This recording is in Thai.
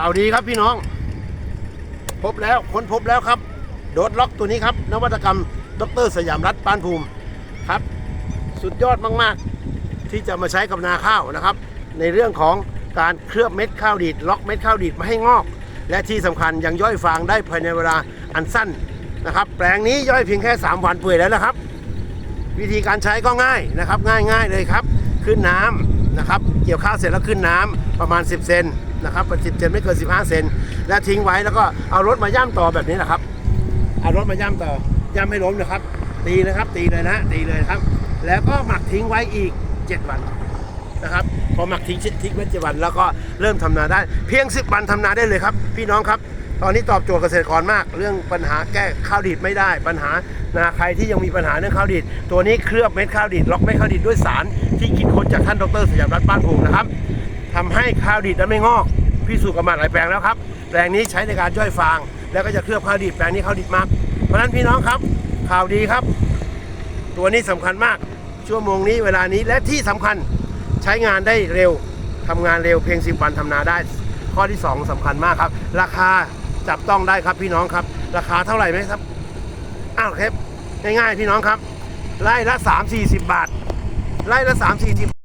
ข่าวดีครับพี่น้อง พบแล้วค้นพบแล้วครับ โดดล็อกตัวนี้ครับ นวัตกรรม ดรสยามรัฐปานภูมิครับ สุดยอดมากๆ ที่จะมาใช้กับนาข้าวนะครับ ในเรื่องของการเคลือบเม็ดข้าวดีดล็อกเม็ดข้าวดีดม่ให้งอก และที่สำคัญยังย่อยฟางได้ภายในเวลาอันสั้นนะครับ แปลงนี้ย่อยเพียงแค่ 3 วันเปื่อยแล้วนะครับ วิธีการใช้ก็ง่ายนะครับ ง่ายง่ายๆเลยครับ ขึ้นน้ำ นะครับเกี่ยวข้าวเสร็จแล้วขึ้นน้ำประมาณ 10 เซนนะครับเป็น10เซนไม่เกิน 15 เซนและทิ้งไว้แล้วก็เอารถมาย่ำต่อแบบนี้แหละครับ เอารถมาย่ำต่อย่ำไม่ล้มนะครับ ตีนะครับ ตีเลยนะตีเลยครับ แล้วก็หมักทิ้งไว้อีก 7 วันนะครับพอหมักทิ้งทิ้งไว้เจ็ดวัน แล้วก็เริ่มทำนาได้ เพียง 10 วันทำนาได้เลยครับ พี่น้องครับ ตอนนี้ตอบโจทย์เกษตรกรมาก เรื่องปัญหาแก้ข้าวดีดไม่ได้ ปัญหานาใครที่ยังมีปัญหาเรื่องข้าวดีดตัวนี้เคลือบเม็ดข้าวดีดล็อกเม็ดข้าวดีดด้วยสาร ที่คิดค้นจากท่านดรสยามรัตน์บ้านภูมินะครับทำให้ข้าวดีดนั้นไม่งอกพิสูจน์กันมาหลายแปลงแล้วครับแปลงนี้ใช้ในการย่อยฟาง แล้วก็จะเคลือบข้าวดีดแปลงนี้ข้าวดีดมาก เพราะฉะนั้นพี่น้องครับข่าวดีครับ ตัวนี้สำคัญมากชั่วโมงนี้เวลานี้และที่สำคัญใช้งานได้เร็วทำงานเร็วเพียง 10 วันทำนาได้ ข้อที่ 2สำคัญมากครับ ราคาจับต้องได้ครับพี่น้องครับ ราคาเท่าไหร่ไหมครับอ้าวครับง่ายๆพี่น้องครับไร่ละ 3 4 0 บาท ไล่ละสามสี่ทีบ